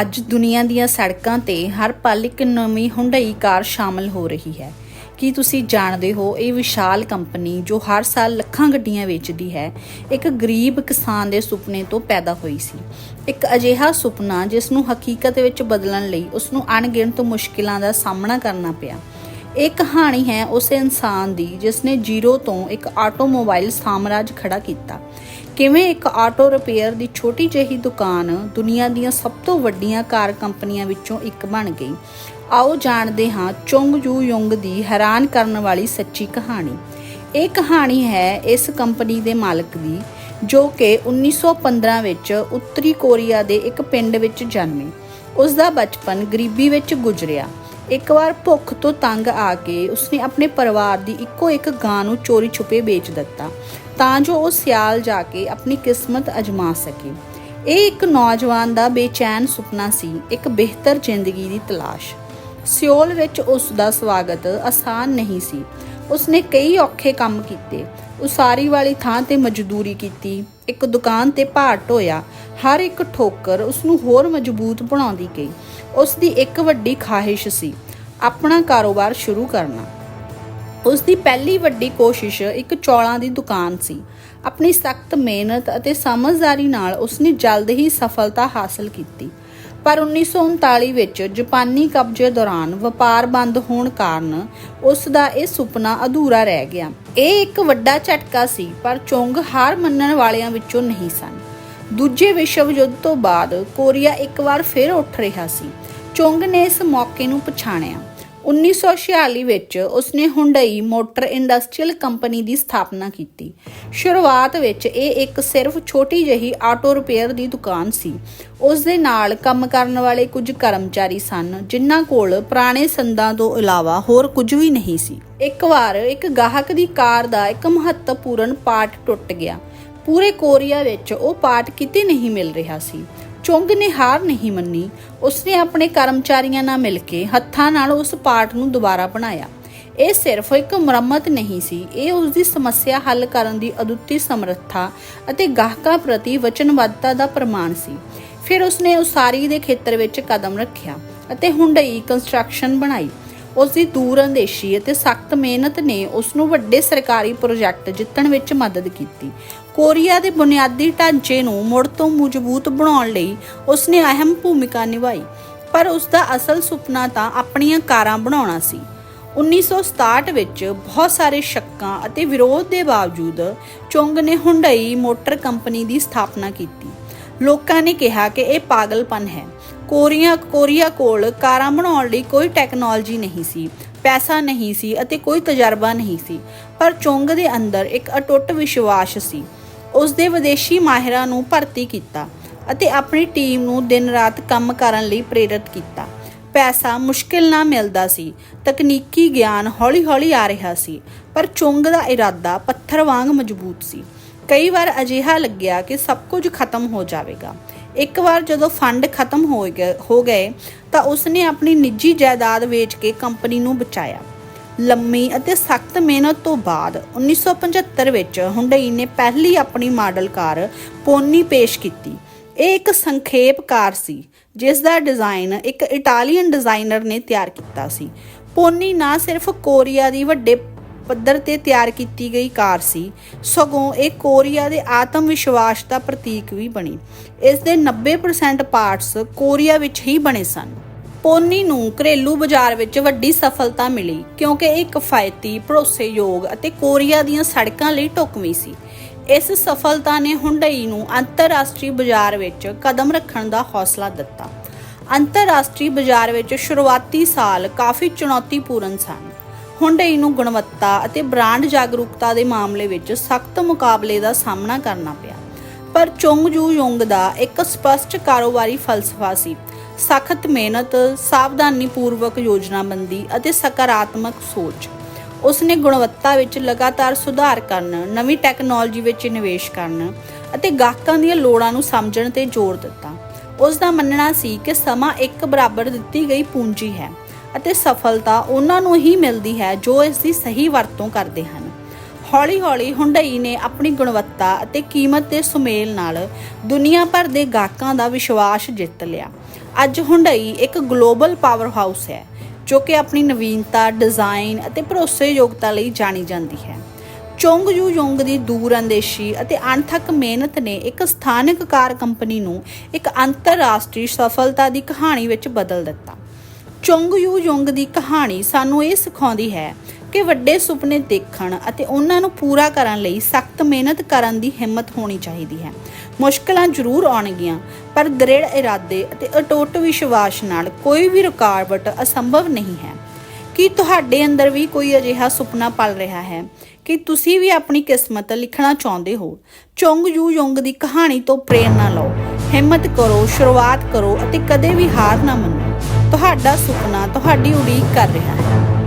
ਅੱਜ ਦੁਨੀਆ ਦੀਆਂ ਸੜਕਾਂ ਤੇ ਹਰ ਪਲ ਇੱਕ ਨਵੀਂ ਹੁੰਡਈ ਕਾਰ ਸ਼ਾਮਲ ਹੋ ਰਹੀ ਹੈ। ਕੀ ਤੁਸੀਂ ਜਾਣਦੇ ਹੋ ਇਹ ਵਿਸ਼ਾਲ ਕੰਪਨੀ ਜੋ ਹਰ ਸਾਲ ਲੱਖਾਂ ਗੱਡੀਆਂ ਵੇਚਦੀ ਹੈ? ਇੱਕ ਗਰੀਬ ਕਿਸਾਨ ਦੇ ਸੁਪਨੇ ਤੋਂ ਪੈਦਾ ਹੋਈ ਸੀ। ਇੱਕ ਅਜਿਹਾ ਸੁਪਨਾ ਜਿਸ ਨੂੰ ਹਕੀਕਤ ਵਿੱਚ ਬਦਲਣ ਲਈ ਉਸ ਨੂੰ ਅਣਗਿਣਤ ਮੁਸ਼ਕਿਲਾਂ ਦਾ ਸਾਹਮਣਾ ਕਰਨਾ ਪਿਆ। ਇਹ ਕਹਾਣੀ ਹੈ ਉਸ ਇਨਸਾਨ ਦੀ ਜਿਸ ਨੇ ਜ਼ੀਰੋ ਤੋਂ ਇੱਕ ਆਟੋਮੋਬਾਈਲ ਸਾਮਰਾਜ ਖੜਾ ਕੀਤਾ। ਕਿਵੇਂ ਇੱਕ ਆਟੋ ਰਿਪੇਅਰ ਦੀ ਛੋਟੀ ਜਿਹੀ ਦੁਕਾਨ ਦੁਨੀਆ ਦੀਆਂ ਸਭ ਤੋਂ ਵੱਡੀਆਂ ਕਾਰ ਕੰਪਨੀਆਂ ਵਿੱਚੋਂ ਇੱਕ ਬਣ ਗਈ। ਆਓ ਜਾਣਦੇ ਹਾਂ ਚੁੰਗ ਜੂ ਯੁੰਗ ਦੀ ਹੈਰਾਨ ਕਰਨ ਵਾਲੀ ਸੱਚੀ ਕਹਾਣੀ। ਇਹ ਕਹਾਣੀ ਹੈ ਇਸ ਕੰਪਨੀ ਦੇ ਮਾਲਕ ਦੀ, ਜੋ ਕਿ 1915 ਵਿੱਚ ਉੱਤਰੀ ਕੋਰੀਆ ਦੇ ਇੱਕ ਪਿੰਡ ਵਿੱਚ ਜਨਮੇ। ਉਸ ਦਾ ਬਚਪਨ ਗਰੀਬੀ ਵਿੱਚ ਗੁਜ਼ਰਿਆ। ਇੱਕ ਵਾਰ ਭੁੱਖ ਤੋਂ ਤੰਗ ਆ ਕੇ ਉਸਨੇ ਆਪਣੇ ਪਰਿਵਾਰ ਦੀ ਇੱਕੋ ਇੱਕ ਗਾਂ ਨੂੰ ਚੋਰੀ ਛੁਪੇ ਵੇਚ ਦਿੱਤਾ, ਤਾਂ ਜੋ ਉਹ ਸਿਆਲ ਜਾ ਕੇ ਆਪਣੀ ਕਿਸਮਤ ਅਜਮਾ ਸਕੇ। ਇਹ ਇੱਕ ਨੌਜਵਾਨ ਦਾ ਬੇਚੈਨ ਸੁਪਨਾ ਸੀ, ਇੱਕ ਬਿਹਤਰ ਜ਼ਿੰਦਗੀ ਦੀ ਤਲਾਸ਼। ਸਿਓਲ ਵਿੱਚ ਉਸ ਦਾ ਸਵਾਗਤ ਆਸਾਨ ਨਹੀਂ ਸੀ। ਉਸਨੇ ਕਈ ਔਖੇ ਕੰਮ ਕੀਤੇ, ਉਸਾਰੀ ਵਾਲੀ ਥਾਂ ਤੇ ਮਜ਼ਦੂਰੀ ਕੀਤੀ ਇੱਕ ਦੁਕਾਨ ਤੇ ਭਾਰ ਢੋਇਆ। ਹਰ ਇੱਕ ਠੋਕਰ ਉਸ ਨੂੰ ਹੋਰ ਮਜ਼ਬੂਤ ਬਣਾਉਂਦੀ ਗਈ। ਉਸ ਦੀ ਇੱਕ ਵੱਡੀ ਖਾਹਿਸ਼ ਸੀ, ਆਪਣਾ ਕਾਰੋਬਾਰ ਸ਼ੁਰੂ ਕਰਨਾ। ਉਸ ਦੀ ਪਹਿਲੀ ਵੱਡੀ ਕੋਸ਼ਿਸ਼ ਇੱਕ ਚੌਲਾਂ ਦੀ ਦੁਕਾਨ ਸੀ। ਆਪਣੀ ਸਖਤ ਮਿਹਨਤ ਅਤੇ ਸਮਝਦਾਰੀ ਨਾਲ ਉਸਨੇ ਜਲਦ ਹੀ ਸਫਲਤਾ ਹਾਸਲ ਕੀਤੀ। ਪਰ 1939 ਵਿੱਚ ਜਾਪਾਨੀ ਕਬਜ਼ੇ ਦੌਰਾਨ ਵਪਾਰ ਬੰਦ ਹੋਣ ਕਾਰਨ ਉਸ ਦਾ ਇਹ ਸੁਪਨਾ ਅਧੂਰਾ ਰਹਿ ਗਿਆ। ਇਹ ਇੱਕ ਵੱਡਾ ਝਟਕਾ ਸੀ, ਪਰ ਚੁੰਗ ਹਾਰ ਮੰਨਣ ਵਾਲਿਆਂ ਵਿੱਚੋਂ ਨਹੀਂ ਸਨ। ਦੂਜੇ ਵਿਸ਼ਵ ਯੁੱਧ ਤੋਂ ਬਾਅਦ ਕੋਰੀਆ ਇੱਕ ਵਾਰ ਫਿਰ ਉੱਠ ਰਿਹਾ ਸੀ। ਚੁੰਗ ਨੇ ਇਸ ਮੌਕੇ ਨੂੰ ਪਛਾਣਿਆ। 1946 ਵਿੱਚ ਉਸਨੇ ਹੁੰਡਈ ਮੋਟਰ ਇੰਡਸਟਰੀਅਲ ਕੰਪਨੀ ਦੀ ਸਥਾਪਨਾ ਕੀਤੀ। ਸ਼ੁਰੂਆਤ ਵਿੱਚ ਇਹ ਇੱਕ ਸਿਰਫ ਛੋਟੀ ਜਿਹੀ ਆਟੋ ਰਿਪੇਅਰ ਦੀ ਦੁਕਾਨ ਸੀ। ਉਸ ਦੇ ਨਾਲ ਕੰਮ ਕਰਨ ਵਾਲੇ ਕੁਝ ਕਰਮਚਾਰੀ ਸਨ, ਜਿਨ੍ਹਾਂ ਕੋਲ ਪੁਰਾਣੇ ਸੰਦਾਂ ਤੋਂ ਇਲਾਵਾ ਹੋਰ ਕੁਝ ਵੀ ਨਹੀਂ ਸੀ। ਇੱਕ ਵਾਰ ਇੱਕ ਗਾਹਕ ਦੀ ਕਾਰ ਦਾ ਇੱਕ ਮਹੱਤਵਪੂਰਨ ਪਾਰਟ ਟੁੱਟ ਗਿਆ। ਪੂਰੇ ਕੋਰੀਆ ਵਿੱਚ ਉਹ ਪਾਰਟ ਕਿਤੇ ਨਹੀਂ ਮਿਲ ਰਿਹਾ ਸੀ। ਚੁੰਗ ਨੇ ਹਾਰ ਨਹੀਂ ਮੰਨੀ। ਉਸਨੇ ਆਪਣੇ ਕਰਮਚਾਰੀਆਂ ਨਾਲ ਮਿਲ ਕੇ ਹੱਥਾਂ ਨਾਲ ਉਸ ਪਾਰਟ ਨੂੰ ਦੁਬਾਰਾ ਬਣਾਇਆ। ਇਹ ਸਿਰਫ ਇੱਕ ਮੁਰੰਮਤ ਨਹੀਂ ਸੀ। ਇਹ ਉਸ ਦੀ ਸਮੱਸਿਆ ਹੱਲ ਕਰਨ ਦੀ ਅਦੁੱਤੀ ਸਮਰੱਥਾ ਅਤੇ ਗਾਹਕਾਂ ਪ੍ਰਤੀ ਵਚਨਬੱਧਤਾ ਦਾ ਪ੍ਰਮਾਣ ਸੀ। ਫਿਰ ਉਸਨੇ ਉਸਾਰੀ ਦੇ ਖੇਤਰ ਵਿੱਚ ਕਦਮ ਰੱਖਿਆ ਅਤੇ ਹੁੰਡਈ ਕੰਸਟਰਕਸ਼ਨ ਬਣਾਈ। ਉਸ ਦੀ ਦੂਰਅੰਦੇਸ਼ੀ ਅਤੇ ਸਖਤ ਮਿਹਨਤ ਨੇ ਉਸ ਨੂੰ ਵੱਡੇ ਸਰਕਾਰੀ ਪ੍ਰੋਜੈਕਟ ਜਿੱਤਣ ਵਿੱਚ ਮਦਦ ਕੀਤੀ। ਕੋਰੀਆ ਦੇ ਬੁਨਿਆਦੀ ਢਾਂਚੇ ਨੂੰ ਮੁੜ ਤੋਂ ਮਜ਼ਬੂਤ ਬਣਾਉਣ ਲਈ ਉਸ ਨੇ ਅਹਿਮ ਭੂਮਿਕਾ ਨਿਭਾਈ, ਪਰ ਉਸ ਦਾ ਅਸਲ ਸੁਪਨਾ ਤਾਂ ਆਪਣੀਆਂ ਕਾਰਾਂ ਬਣਾਉਣਾ ਸੀ। 1967 ਵਿੱਚ ਬਹੁਤ ਸਾਰੇ ਸ਼ੱਕਾਂ ਅਤੇ ਵਿਰੋਧ ਦੇ ਬਾਵਜੂਦ ਚੁੰਗ ਨੇ ਹੁੰਡਈ ਮੋਟਰ ਕੰਪਨੀ ਦੀ ਸਥਾਪਨਾ ਕੀਤੀ। ਲੋਕਾਂ ਨੇ ਕਿਹਾ ਕਿ ਇਹ ਪਾਗਲਪਨ ਹੈ। ਕੋਰੀਆ ਕੋਰੀਆ ਕੋਲ ਕਾਰਾਂ ਬਣਾਉਣ ਲਈ ਕੋਈ ਟੈਕਨੋਲੋਜੀ ਨਹੀਂ ਸੀ, ਪੈਸਾ ਨਹੀਂ ਸੀ ਅਤੇ ਕੋਈ ਤਜਰਬਾ ਨਹੀਂ ਸੀ, ਪਰ ਚੁੰਗ ਦੇ ਅੰਦਰ ਇੱਕ ਅਟੁੱਟ ਵਿਸ਼ਵਾਸ ਸੀ। ਉਸ ਦੇ ਵਿਦੇਸ਼ੀ ਮਾਹਿਰਾਂ ਨੂੰ ਭਰਤੀ ਕੀਤਾ ਅਤੇ ਆਪਣੀ ਟੀਮ ਨੂੰ ਦਿਨ ਰਾਤ ਕੰਮ ਕਰਨ ਲਈ ਪ੍ਰੇਰਿਤ ਕੀਤਾ। ਪੈਸਾ ਮੁਸ਼ਕਿਲ ਨਾਲ ਮਿਲਦਾ ਸੀ, ਤਕਨੀਕੀ ਗਿਆਨ ਹੌਲੀ-ਹੌਲੀ ਆ ਰਿਹਾ ਸੀ, ਪਰ ਚੁੰਗ ਦਾ ਇਰਾਦਾ ਪੱਥਰ ਵਾਂਗ ਮਜ਼ਬੂਤ ਸੀ। ਕਈ ਵਾਰ ਅਜਿਹਾ ਲੱਗਿਆ ਕਿ ਸਭ ਕੁਝ ਖਤਮ ਹੋ ਜਾਵੇਗਾ। ਇੱਕ ਵਾਰ ਜਦੋਂ ਫੰਡ ਖਤਮ ਹੋ ਗਏ ਹੋ ਗਏ, ਤਾਂ ਉਸਨੇ ਆਪਣੀ ਨਿੱਜੀ ਜਾਇਦਾਦ ਵੇਚ ਕੇ ਕੰਪਨੀ ਨੂੰ ਬਚਾਇਆ। ਲੰਮੀ ਅਤੇ ਸਖਤ ਮਿਹਨਤ ਤੋਂ ਬਾਅਦ 1975 ਵਿੱਚ ਹੁੰਡਈ ਨੇ ਪਹਿਲੀ ਆਪਣੀ ਮਾਡਲ ਕਾਰ ਪੋਨੀ ਪੇਸ਼ ਕੀਤੀ। ਇਹ ਇੱਕ ਸੰਖੇਪ ਕਾਰ ਸੀ, ਜਿਸ ਦਾ ਡਿਜ਼ਾਈਨ ਇੱਕ ਇਟਾਲੀਅਨ ਡਿਜ਼ਾਈਨਰ ਨੇ ਤਿਆਰ ਕੀਤਾ ਸੀ। ਪੋਨੀ ਨਾ ਸਿਰਫ ਕੋਰੀਆ ਦੀ ਵੱਡੇ ਪੱਧਰ ਤੇ ਤਿਆਰ ਕੀਤੀ ਗਈ ਕਾਰ ਸੀ। ਸਗੋਂ ਇਹ ਕੋਰੀਆ ਦੇ ਆਤਮ ਵਿਸ਼ਵਾਸ ਦਾ ਪ੍ਰਤੀਕ ਵੀ ਬਣੀ। ਇਸ ਦੇ 90% ਪਾਰਟਸ ਕੋਰੀਆ ਵਿੱਚ ਹੀ ਬਣੇ ਸਨ। ਪੋਨੀ ਨੂੰ ਘਰੇਲੂ ਬਾਜ਼ਾਰ ਵਿੱਚ ਵੱਡੀ ਸਫਲਤਾ ਮਿਲੀ ਕਿਉਂਕਿ ਇਹ ਕਿਫਾਇਤੀ, ਭਰੋਸੇਯੋਗ ਅਤੇ ਕੋਰੀਆ ਦੀਆਂ ਸੜਕਾਂ ਲਈ ਢੁਕਵੀਂ ਸੀ। ਇਸ ਸਫਲਤਾ ਨੇ ਹੁੰਡਈ ਨੂੰ ਅੰਤਰਰਾਸ਼ਟਰੀ ਬਾਜ਼ਾਰ ਵਿੱਚ ਕਦਮ ਰੱਖਣ ਦਾ ਹੌਸਲਾ ਦਿੱਤਾ। ਅੰਤਰਰਾਸ਼ਟਰੀ ਬਾਜ਼ਾਰ ਵਿੱਚ ਸ਼ੁਰੂਆਤੀ ਸਾਲ ਕਾਫੀ ਚੁਣੌਤੀਪੂਰਨ ਸਨ। ਹੁੰਡਈ ਨੂੰ ਗੁਣਵੱਤਾ ਅਤੇ ਬ੍ਰਾਂਡ ਜਾਗਰੂਕਤਾ ਦੇ ਮਾਮਲੇ ਵਿੱਚ ਸਖਤ ਮੁਕਾਬਲੇ ਦਾ ਸਾਹਮਣਾ ਕਰਨਾ ਪਿਆ। ਪਰ ਚੁੰਗ ਜੂ ਦਾ ਇੱਕ ਸਪਸ਼ਟ ਕਾਰੋਬਾਰੀ ਫਲਸਫਾ ਸੀ। ਸਖਤ ਮਿਹਨਤ, ਸਾਵਧਾਨੀਪੂਰਵਕ ਯੋਜਨਾਬੰਦੀ ਅਤੇ ਸਕਾਰਾਤਮਕ ਸੋਚ। ਉਸਨੇ ਗੁਣਵੱਤਾ ਵਿੱਚ ਲਗਾਤਾਰ ਸੁਧਾਰ ਕਰਨ, ਨਵੀਂ ਟੈਕਨੋਲੋਜੀ ਵਿੱਚ ਨਿਵੇਸ਼ ਕਰਨ ਅਤੇ ਗਾਹਕਾਂ ਦੀਆਂ ਲੋੜਾਂ ਨੂੰ ਸਮਝਣ ਤੇ ਜ਼ੋਰ ਦਿੱਤਾ। ਉਸ ਦਾ ਮੰਨਣਾ ਸੀ ਕਿ ਸਮਾਂ ਇੱਕ ਬਰਾਬਰ ਦਿੱਤੀ ਗਈ ਪੂੰਜੀ ਹੈ। ਅਤੇ ਸਫਲਤਾ ਉਹਨਾਂ ਨੂੰ ਹੀ ਮਿਲਦੀ ਹੈ ਜੋ ਇਸ ਦੀ ਸਹੀ ਵਰਤੋਂ ਕਰਦੇ ਹਨ। ਹੌਲੀ-ਹੌਲੀ ਹੁੰਡਈ ਨੇ ਆਪਣੀ ਗੁਣਵੱਤਾ ਅਤੇ ਕੀਮਤ ਦੇ ਸੁਮੇਲ ਨਾਲ ਦੁਨੀਆ ਭਰ ਦੇ ਗਾਹਕਾਂ ਦਾ ਵਿਸ਼ਵਾਸ ਜਿੱਤ ਲਿਆ। ਅੱਜ ਹੁੰਡਈ ਇੱਕ ਗਲੋਬਲ ਪਾਵਰ ਹਾਊਸ ਹੈ, ਜੋ ਕਿ ਆਪਣੀ ਨਵੀਨਤਾ, ਡਿਜ਼ਾਈਨ ਅਤੇ ਭਰੋਸੇਯੋਗਤਾ ਲਈ ਜਾਣੀ ਜਾਂਦੀ ਹੈ। ਚੋਂਗ ਯੂ ਯੋਂਗ ਦੀ ਦੂਰਅੰਦੇਸ਼ੀ ਅਤੇ ਅਣਥੱਕ ਮਿਹਨਤ ਨੇ ਇੱਕ ਸਥਾਨਕ ਕਾਰ ਕੰਪਨੀ ਨੂੰ ਇੱਕ ਅੰਤਰਰਾਸ਼ਟਰੀ ਸਫਲਤਾ ਦੀ ਕਹਾਣੀ ਵਿੱਚ ਬਦਲ ਦਿੱਤਾ। ਚੋਂਗ ਯੂ ਯੋਂਗ ਦੀ ਕਹਾਣੀ ਸਾਨੂੰ ਇਹ ਸਿਖਾਉਂਦੀ ਹੈ ਕਿ ਵੱਡੇ ਸੁਪਨੇ ਦੇਖਣ ਅਤੇ ਉਹਨਾਂ ਨੂੰ ਪੂਰਾ ਕਰਨ ਲਈ ਸਖਤ ਮਿਹਨਤ ਕਰਨ ਦੀ ਹਿੰਮਤ ਹੋਣੀ ਚਾਹੀਦੀ ਹੈ। ਮੁਸ਼ਕਲਾਂ ਜ਼ਰੂਰ ਆਉਣਗੀਆਂ, ਪਰ ਦ੍ਰਿੜ ਇਰਾਦੇ ਅਤੇ ਅਟੁੱਟ ਵਿਸ਼ਵਾਸ ਨਾਲ ਕੋਈ ਵੀ ਰੁਕਾਵਟ ਅਸੰਭਵ ਨਹੀਂ ਹੈ। ਕੀ ਤੁਹਾਡੇ ਅੰਦਰ ਵੀ ਕੋਈ ਅਜਿਹਾ ਸੁਪਨਾ ਪਲ ਰਿਹਾ ਹੈ ਕਿ ਤੁਸੀਂ ਵੀ ਆਪਣੀ ਕਿਸਮਤ ਲਿਖਣਾ ਚਾਹੁੰਦੇ ਹੋ? ਚੋਂਗ ਯੂ ਯੋਂਗ ਦੀ ਕਹਾਣੀ ਤੋਂ ਪ੍ਰੇਰਨਾ ਲਓ। ਹਿੰਮਤ ਕਰੋ, ਸ਼ੁਰੂਆਤ ਕਰੋ ਅਤੇ ਕਦੇ ਵੀ ਹਾਰ ਨਾ ਮੰਨੋ। ਤੁਹਾਡਾ ਸੁਪਨਾ ਤੁਹਾਡੀ ਉਡੀਕ ਕਰ ਰਿਹਾ ਹੈ।